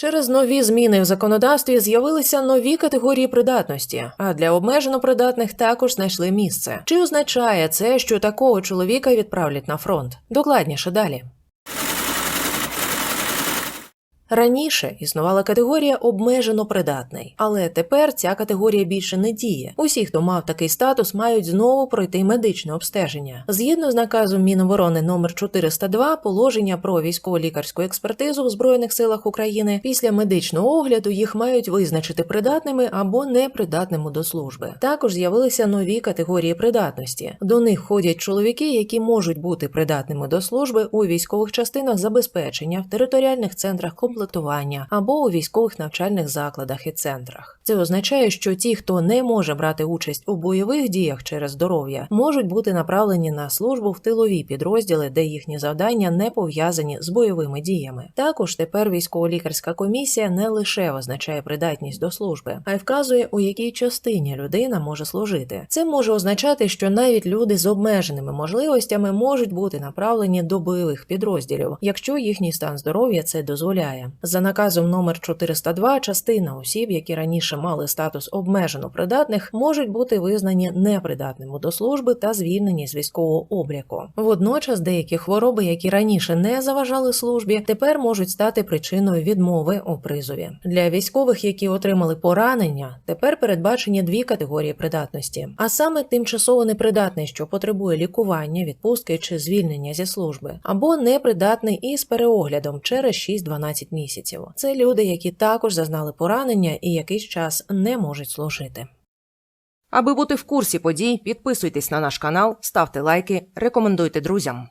Через нові зміни в законодавстві з'явилися нові категорії придатності, а для обмежено придатних також знайшли місце. Чи означає це, що такого чоловіка відправлять на фронт? Докладніше далі. Раніше існувала категорія обмежено придатний, але тепер ця категорія більше не діє. Усі, хто мав такий статус, мають знову пройти медичне обстеження. Згідно з наказом Міноборони номер 402 положення про військово-лікарську експертизу в збройних силах України після медичного огляду їх мають визначити придатними або непридатними до служби. Також з'явилися нові категорії придатності. До них входять чоловіки, які можуть бути придатними до служби у військових частинах забезпечення в територіальних центрах комплектування або у військових навчальних закладах і центрах. Це означає, що ті, хто не може брати участь у бойових діях через здоров'я, можуть бути направлені на службу в тилові підрозділи, де їхні завдання не пов'язані з бойовими діями. Також тепер військово-лікарська комісія не лише визначає придатність до служби, а й вказує, у якій частині людина може служити. Це може означати, що навіть люди з обмеженими можливостями можуть бути направлені до бойових підрозділів, якщо їхній стан здоров'я це дозволяє. За наказом номер 402 частина осіб, які раніше мали статус обмежено придатних, можуть бути визнані непридатними до служби та звільнені з військового обліку. Водночас деякі хвороби, які раніше не заважали службі, тепер можуть стати причиною відмови у призові. Для військових, які отримали поранення, тепер передбачені дві категорії придатності, а саме тимчасово непридатний, що потребує лікування, відпустки чи звільнення зі служби, або непридатний із переоглядом через 6-12 місяців. Це люди, які також зазнали поранення і якийсь час не можуть служити. Аби бути в курсі подій, підписуйтесь на наш канал, ставте лайки, рекомендуйте друзям.